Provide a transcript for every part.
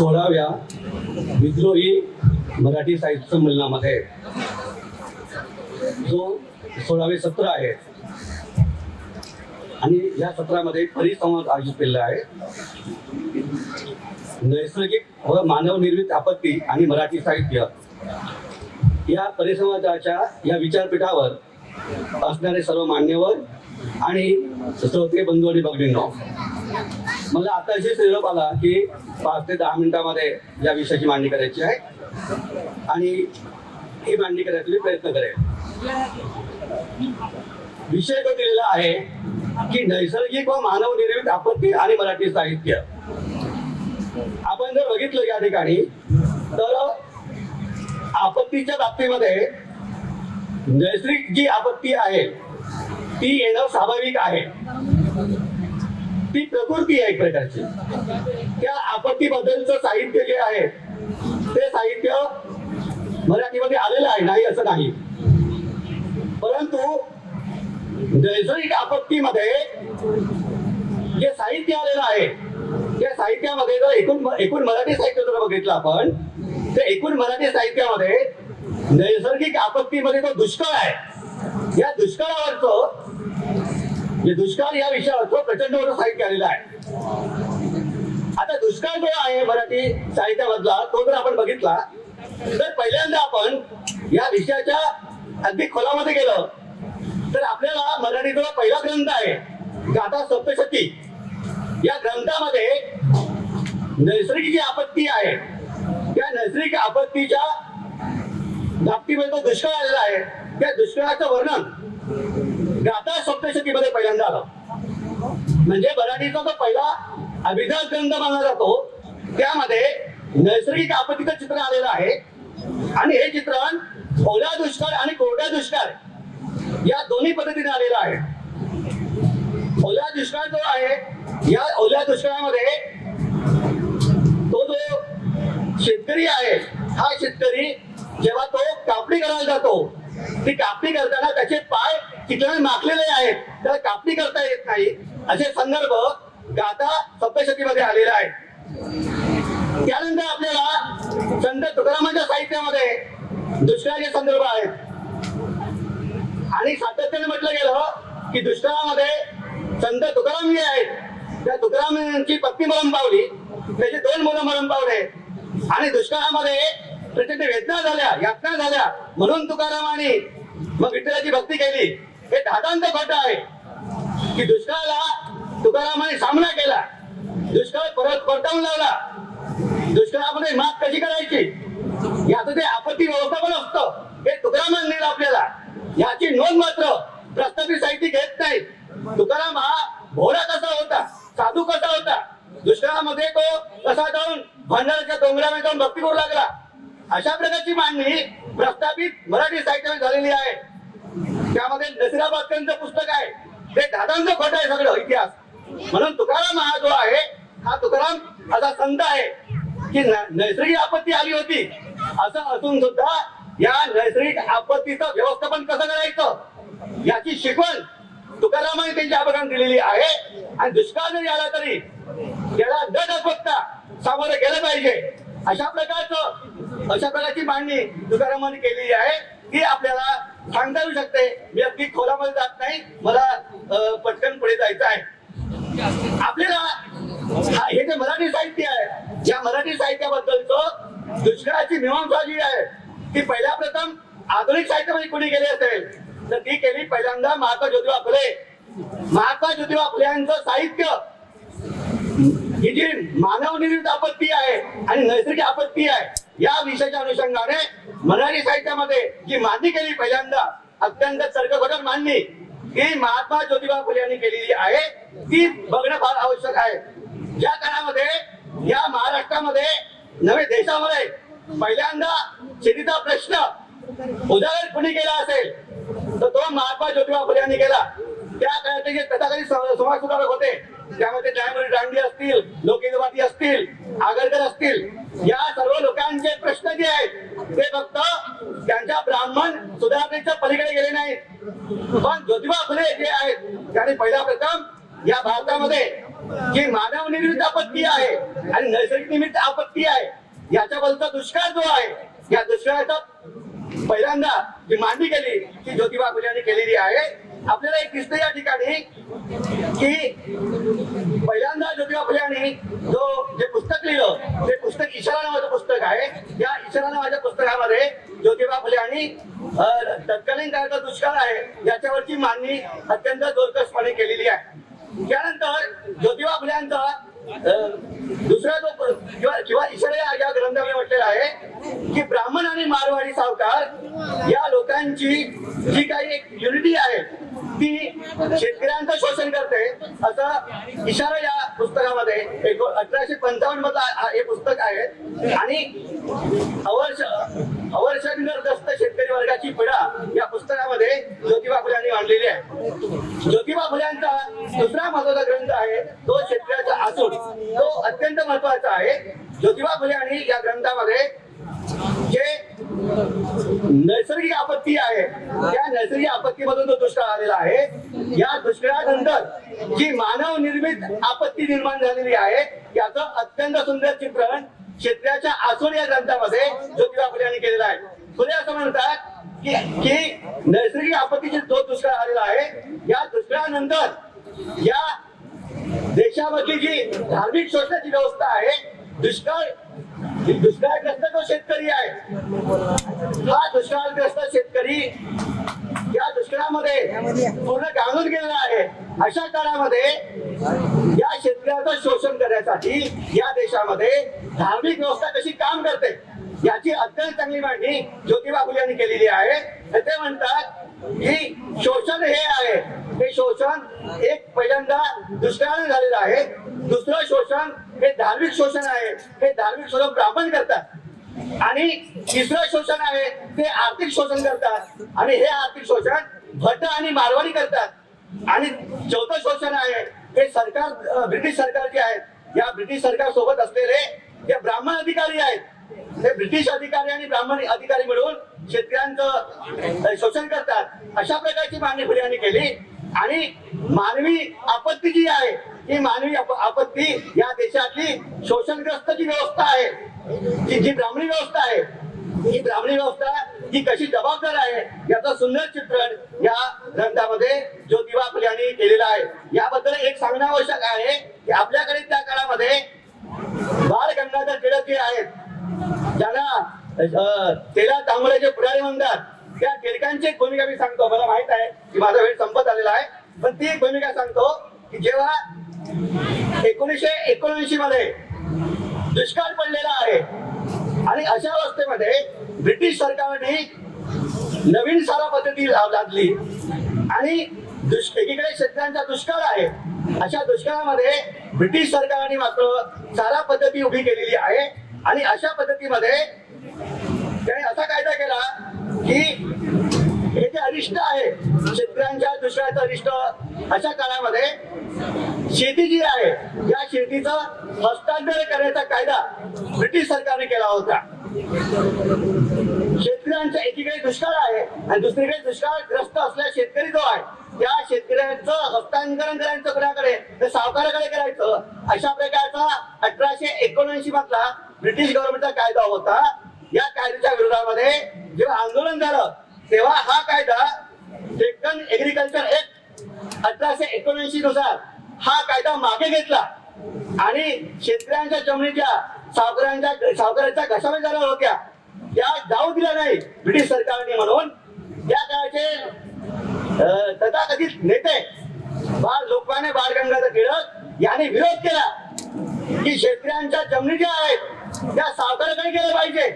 सोळाव्या विद्रोही मराठी साहित्य संमेलनामध्ये. जो सोळावे सत्र आहे. आणि या सत्रामध्ये परिसंवाद आयोजित केलेला आहे. नैसर्गिक व मानवनिर्मित आपत्ती आणि मराठी साहित्य. या परिसंवादाच्या या विचारपीठावर असणारे सर्व मान्यवर आणि श्रोते बंधू आणि भगिनींनो म्हणजे आता अशी निरोप आला की पाच ते दहा मिनिटामध्ये या विषयाची मांडणी करायची आहे. आणि ही मांडणी करायचा मी प्रयत्न करेल. विषय तो दिलेला आहे की नैसर्गिक व मानव निर्मित आपत्ती आणि मराठी साहित्य. आपण जर बघितलं या ठिकाणी तर आपत्तीच्या बाबतीमध्ये नैसर्गिक जी आपत्ती आहे ती येणं स्वाभाविक आहे. ती प्रकृती आहे एक प्रकारची त्या आपत्तीबद्दलचं साहित्य जे आहे ते साहित्य मराठीमध्ये आलेलं आहे नाही असं नाही. परंतु नैसर्गिक आपत्तीमध्ये जे साहित्य आलेलं आहे त्या साहित्यामध्ये जर एकूण एकूण मराठी साहित्य जर बघितलं आपण तर एकूण मराठी साहित्यामध्ये नैसर्गिक आपत्तीमध्ये जो दुष्काळ आहे या दुष्काळावरचं म्हणजे दुष्काळ या विषयावर तो प्रचंड मोठं साहित्य आलेला आहे. आता दुष्काळ जो आहे मराठी साहित्यामधला तो जर आपण बघितला तर पहिल्यांदा आपण या विषयाच्या अगदी खोलामध्ये गेलो. तर आपल्याला मराठीचा पहिला ग्रंथ आहे गाथा सप्तशती. या ग्रंथामध्ये नैसर्गिक जी आपत्ती आहे त्या नैसर्गिक आपत्तीच्या बाबतीमध्ये दुष्काळ आलेला आहे. त्या दुष्काळाचं वर्णन गाता सप्तशतीमध्ये पहिल्यांदा आला. म्हणजे मराठीचा जो पहिला अभिजात ग्रंथ मानला जातो त्यामध्ये नैसर्गिक आपत्तीचं चित्र आलेलं आहे. आणि हे चित्रण ओल्या दुष्काळ आणि कोरड्या दुष्काळ या दोन्ही पद्धतीने आलेलं आहे. ओल्या दुष्काळ जो आहे या ओल्या दुष्काळामध्ये तो जो शेतकरी आहे हा शेतकरी जेव्हा तो कापणी करायला जातो ती कापणी करताना त्याचे पाय चिखलाने माखलेले आहेत. त्याला कापणी करता येत नाही. असे संदर्भ गाथा सप्तशतीमध्ये आलेला आहे. त्यानंतर आपल्याला संत तुकारामांच्या साहित्यामध्ये दुष्काळाचे संदर्भ आहेत. आणि सातत्याने म्हटलं गेलं की दुष्काळामध्ये संत तुकाराम जे आहेत. त्या तुकारामांची पत्नी मरण पावली. त्याचे दोन मुलं मरण पावले. आणि दुष्काळामध्ये प्रचंड वेदना झाल्या यातना झाल्या. म्हणून तुकारामाने मग विठ्ठलाची भक्ती केली. हे दादांत खोटं आहे. की दुष्काळाला तुकारामाने सामना केला. दुष्काळ परत परतावून लावला. दुष्काळामध्ये मात कशी करायची? याचं ते आपत्ती व्यवस्थापन असतं. हे तुकारामाने नेलं आपल्याला. याची नोंद मात्र प्रस्थापित साहित्य घेत नाही. तुकाराम हा भोरा कसा होता? साधू कसा होता? दुष्काळामध्ये तो कसा जाऊन भंडाराच्या डोंगरामध्ये जाऊन भक्ती करू लागला? अशा प्रकारची मांडणी प्रस्थापित मराठी साहित्यामध्ये झालेली आहे. त्यामध्ये नसिराबादकरांचं पुस्तक आहे. ते दादांचं खोटं आहे सगळं इतिहास. म्हणून तुकाराम हा जो आहे हा तुकाराम असा संत आहे की नैसर्गिक आपत्ती आली होती. असं असून सुद्धा या नैसर्गिक आपत्तीचं व्यवस्थापन कसं करायचं? याची शिकवण तुकारामाने त्यांच्या अभगान दिलेली आहे. आणि दुष्काळ जरी आला तरी त्याला न दाखवता सामोरं गेलं पाहिजे. अशा प्रकारचं अशा प्रकारची मांडणी तुकारामाने केलेली आहे. ती आपल्याला सांगता येऊ शकते. मी अगदी खोलामध्ये जात नाही. मला पटकन पुढे जायचं आहे. आपल्याला हे जे मराठी साहित्य आहे या मराठी साहित्याबद्दलचं दुष्काळाची मीमांसा जी आहे ती पहिल्या प्रथम आधुनिक साहित्यामध्ये कुणी केली असेल तर ती केली पहिल्यांदा महात्मा ज्योतिबा फुले. महात्मा ज्योतिबा फुले यांचं साहित्य ही जी मानवनिर्मित आपत्ती आहे आणि नैसर्गिक आपत्ती आहे या विषयाच्या अनुषंगाने मराठी साहित्यामध्ये जी मांडणी केली पहिल्यांदा अत्यंत तर्कघटक मांडणी ही महात्मा ज्योतिबा फुले यांनी केलेली आहे. ती बघणं फार आवश्यक आहे. ज्या काळामध्ये या महाराष्ट्रामध्ये नवे देशामध्ये पहिल्यांदा शेतीचा प्रश्न उजागर कुणी केला असेल तर तो महात्मा ज्योतिबा फुले यांनी केला. त्या काळात जे तथाकथित समाज सुधारक होते त्यामध्ये न्यायमूर्ती दांडी असतील लोकहितवादी असतील आगरकर असतील या सर्व लोकांचे प्रश्न जे आहेत ते फक्त त्यांच्या ब्राह्मण सुधारणेच्या पलीकडे गेले नाहीत. पण ज्योतिबा फुले जे आहेत त्यांनी पहिला प्रथम या भारतामध्ये जी मानव निर्मित आपत्ती आहे आणि नैसर्गिक निर्मित आपत्ती आहे याच्याबद्दलचा दुष्काळ जो आहे या दुष्काळाचा पहिल्यांदा जी मांडणी केली ती ज्योतिबा फुले यांनी केलेली आहे. आपल्याला एक दिसतं या ठिकाणी की पहिल्यांदा ज्योतिबा फुले यांनी जो जे पुस्तक लिहिलं ते पुस्तक इशारा नावाचं पुस्तक आहे. या इशारा नावाच्या पुस्तकामध्ये ज्योतिबा फुले यांनी तत्कालीन काळाचा दुष्काळ आहे याच्यावरची मांडणी अत्यंत जोरकसपणे केलेली आहे. त्यानंतर ज्योतिबा फुले यांचा अं, दुसरा जो किंवा किंवा इशारा या ग्रंथामध्ये म्हटलेला आहे की ब्राह्मण आणि मारवाडी सावकार या लोकांची जी काही एक युनिटी आहे ती शेतकऱ्यांचं शोषण करते असं इशारा या पुस्तकामध्ये एक अठराशे पंचावन्न मधलं हे पुस्तक आहे. आणि अवर्ष अवर्षग्रस्त शेतकरी वर्गाची पिढा या पुस्तकामध्ये ज्योतिबा फुले यांनी मांडलेली आहे. ज्योतिबा फुल्यांचा दुसरा महत्त्वाचा ग्रंथ आहे तो शेतकऱ्याचा आसूड. तो अत्यंत महत्त्वाचा आहे. ज्योतिबा फुले यांनी या ग्रंथामध्ये जे नैसर्गिक आपत्ती आहे. त्या नैसर्गिक आपत्तीमधून तो दुष्काळ आलेला आहे या दुष्काळानंतर जी मानव निर्मित आपत्ती निर्माण झालेली आहे याचं अत्यंत सुंदर चित्रण क्षेत्राच्या आसूड या ग्रंथामध्ये ज्योतिबा फुले यांनी केलेलं आहे. फुले असं म्हणतात की की नैसर्गिक आपत्तीची जो दुष्काळ आलेला आहे या दुष्काळानंतर या देशामधली जी धार्मिक शोषणाची व्यवस्था आहे दुष्काळ दुष्काळग्रस्त जो शेतकरी आहे हा दुष्काळग्रस्त शेतकरी या दुष्काळामध्ये पूर्ण गांगून गेलेला आहे. अशा काळामध्ये या शेतकऱ्याचं शोषण करण्यासाठी या देशामध्ये धार्मिक व्यवस्था कशी काम करते याची अत्यंत चांगली मांडणी ज्योतिबा फुले यांनी केलेली आहे. ते म्हणतात की शोषण हे आहे. हे शोषण एक पहिल्यांदा दुष्काळाने झालेलं आहे. दुसरं शोषण हे धार्मिक शोषण आहे. हे धार्मिक शोषण ब्राह्मण करतात. आणि तिसरं शोषण आहे. ते आर्थिक शोषण करतात. आणि हे आर्थिक शोषण भट आणि मारवाडी करतात. आणि चौथं शोषण आहे. हे सरकार ब्रिटिश सरकार जे आहेत या ब्रिटिश सरकार सोबत असलेले जे ब्राह्मण अधिकारी आहेत हे ब्रिटिश अधिकारी आणि ब्राह्मण अधिकारी मिळून शेतकऱ्यांचं शोषण करतात. अशा प्रकारची मागणी फुले यांनी केली. आणि मानवी आपत्ती जी आहे ही मानवी आपत्ती या देशातली शोषणग्रस्त जी व्यवस्था आहे. जी जी ब्राह्मणी व्यवस्था आहे. ही ब्राह्मणी व्यवस्था ही कशी जबाबदार आहे याचं सुंदर चित्रण या ग्रंथामध्ये ज्योतिबा फुले यांनी केलेलं आहे. याबद्दल एक सांगणं आवश्यक आहे की आपल्याकडे त्या काळामध्ये बाळ गंगाधर टिळक जे आहेत ज्यांना अं, तेला तांबड्याचे पुढारी म्हणतात त्या टिळकांची एक भूमिका मी सांगतो. मला माहीत आहे की माझा वेळ संपत आलेला आहे. पण ती एक भूमिका सांगतो की जेव्हा एकोणीसशे एकोणऐंशी मध्ये दुष्काळ पडलेला आहे आणि अशा अवस्थेमध्ये ब्रिटिश सरकारने नवीन सारा पद्धती लादली आणि एकीकडे शेतकऱ्यांचा दुष्काळ आहे. अशा दुष्काळामध्ये ब्रिटिश सरकारने मात्र चारा पद्धती उभी केलेली आहे. आणि अशा पद्धतीमध्ये त्याने असा कायदा केला की हे जे अरिष्ट आहे शेतकऱ्यांच्या दुष्काळाचं अरिष्ट अशा काळामध्ये शेती जी आहे या शेतीचं हस्तांतर करण्याचा कायदा ब्रिटिश सरकारने केला होता. शेतकऱ्यांच्या एकीकडे दुष्काळ आहे आणि दुसरीकडे दुष्काळग्रस्त असलेला शेतकरी जो आहे त्या शेतकऱ्यांचं हस्तांतरण करायचं कोणाकडे? तर सावकाराकडे करायचं. अशा प्रकारचा अठराशे एकोणऐंशी मधला ब्रिटिश गव्हर्नमेंटचा कायदा होता. या कायद्याच्या विरोधामध्ये जेव्हा आंदोलन झालं तेव्हा हा कायदा डेक्कन एग्रीकल्चर ऍक्ट अठराशे एकोणऐंशी नुसार हा कायदा मागे घेतला. आणि शेतकऱ्यांच्या जमिनीच्या सावकारांच्या सावकारांच्या घशामध्ये झाल्या होत्या. त्या जाऊ दिल्या नाही ब्रिटिश सरकारने म्हणून. त्या काळाचे अं, तथाकथित नेते बाळ लोकमान्य बाळ गंगाधर टिळक यांनी विरोध केला की शेतकऱ्यांच्या जमिनी ज्या आहेत त्या सावकाराकडे गेल्या पाहिजे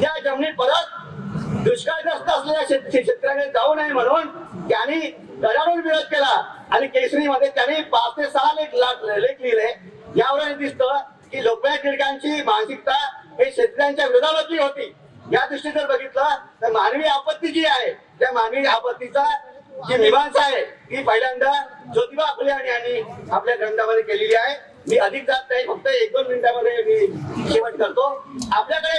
त्या जमिनीत परत दुष्काळग्रस्त असलेल्या शेतकऱ्याने जाऊ नये म्हणून त्यांनी गडावून विरोध केला. आणि केसरीमध्ये त्यांनी पाच ते सहा लेख लेख लिहिले. यावरून दिसतं की लोकप्रिय टिळकांची मानसिकता हे शेतकऱ्यांच्या विरोधामधली होती. या दृष्टी जर बघितलं तर मानवी आपत्ती जी आहे त्या मानवी आपत्तीचा जी मीमांसा आहे ती पहिल्यांदा ज्योतिबा फुले आणि यांनी आपल्या ग्रंथामध्ये केलेली आहे. मी अधिक जात नाही फक्त एक दोन मिनिटामध्ये मी शेवट करतो. आपल्याकडे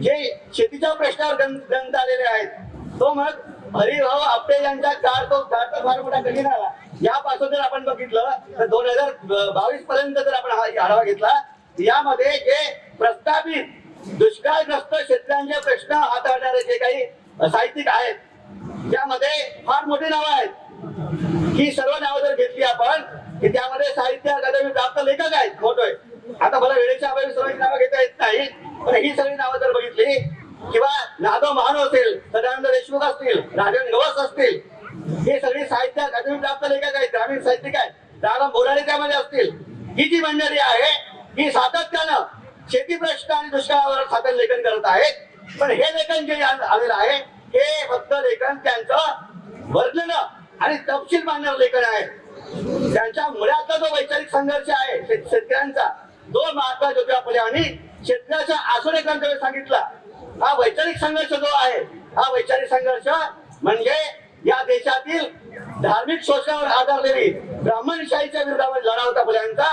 जे शेतीच्या प्रश्नावर ग्रंथ आलेले आहेत तो मग हरिभाऊ आपटे यांचा काळ तो काळ तर फार मोठा कठीण आला. यापासून जर आपण बघितलं तर दोन हजार बावीस पर्यंत जर आपण हा आढावा घेतला यामध्ये जे प्रस्तावित दुष्काळग्रस्त शेतकऱ्यांचे प्रश्न हाताळणारे जे काही साहित्यिक आहेत त्यामध्ये फार मोठी नावं आहेत. ही सर्व नावं जर घेतली आपण की त्यामध्ये साहित्य अकादमी प्राप्त लेखक आहेत मोठे आता मला वेळेच्या अभावी सर्वांची नावं घेता येत नाही पण ही सगळी नावं जर बघितली किंवा नादव महान असेल सदानंद देशमुख असतील राजन गवस असतील हे सगळे साहित्य अकादमी प्राप्त लेखक आहेत ग्रामीण साहित्यिक आहेत. दादा बोराडे त्यामध्ये असतील. ही जी मंडळी आहे ही सातत्यानं शेती प्रश्न आणि दुष्काळावर सातत्य लेखन करत आहेत. पण हे लेखन जे आलेलं आहे हे फक्त लेखन त्यांचं वर्णन आणि तपशील मांडणार लेखन आहे. त्यांच्या मुळातला जो वैचारिक संघर्ष आहे शेत- शेतकऱ्यांचा दोन महात्मा ज्योतिबा फुले आणि शेतकऱ्याच्या आसुरे सांगितला हा वैचारिक संघर्ष जो आहे हा वैचारिक संघर्ष म्हणजे या देशातील धार्मिक शोषणावर आधारलेली ब्राह्मणशाहीच्या विरोधामध्ये लढा होता फुल्यांचा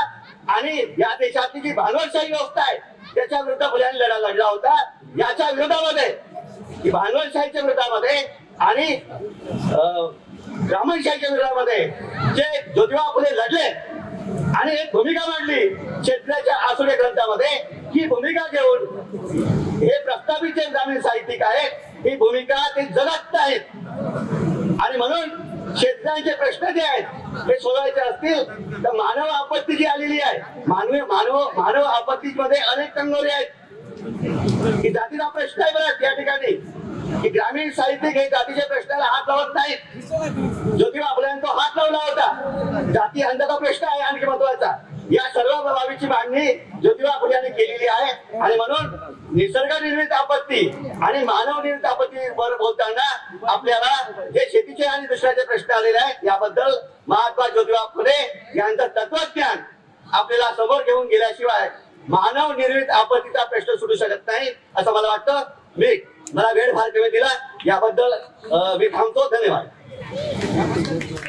आणि या देशातली जी भांडवलशाही व्यवस्था आहे त्याच्या विरुद्ध फुल्यांनी लढा लढला होता. याच्या विरोधामध्ये भांडवलशाहीच्या विरोधामध्ये आणि अं, ब्राह्मणशाहीच्या विरोधामध्ये जे ज्योतिबा फुले लढले आणि एक भूमिका मांडली शेतकऱ्याच्या आसुडे ग्रंथामध्ये. ही भूमिका घेऊन हे प्रस्तावित जे ग्रामीण साहित्यिक आहेत ही भूमिका ते जगत आहेत. आणि म्हणून शेतकऱ्यांचे प्रश्न जे आहेत ते सोडवायचे असतील तर मानव आपत्ती जी आलेली आहे मानवी मानव मानव आपत्तीमध्ये अनेक कंगोरे आहेत. की जातीचा प्रश्न आहे बरं या ठिकाणी. की ग्रामीण साहित्यिक हे जातीच्या प्रश्नाला हात लावत नाहीत. ज्योतिबा फुले यांचा हात लावला होता. जाती अंधाचा प्रश्न आहे आणखी महत्त्वाचा. या सर्व बाबीची मांडणी ज्योतिबा फुले यांनी केलेली आहे. आणि म्हणून निसर्ग निर्मित आपत्ती आणि मानव निर्मित आपत्ती वर बोलताना आपल्याला जे शेतीचे आणि दुसऱ्याचे प्रश्न आलेले आहेत. याबद्दल महात्मा ज्योतिबा फुले यांचं तत्वज्ञान आपल्याला समोर घेऊन गेल्याशिवाय मानव निर्मित आपत्तीचा प्रश्न सुटू शकत नाही असं मला वाटतं. मी मला वेळ फार कमी दिला. याबद्दल अं, मी थांबतो. धन्यवाद. 감사합니다.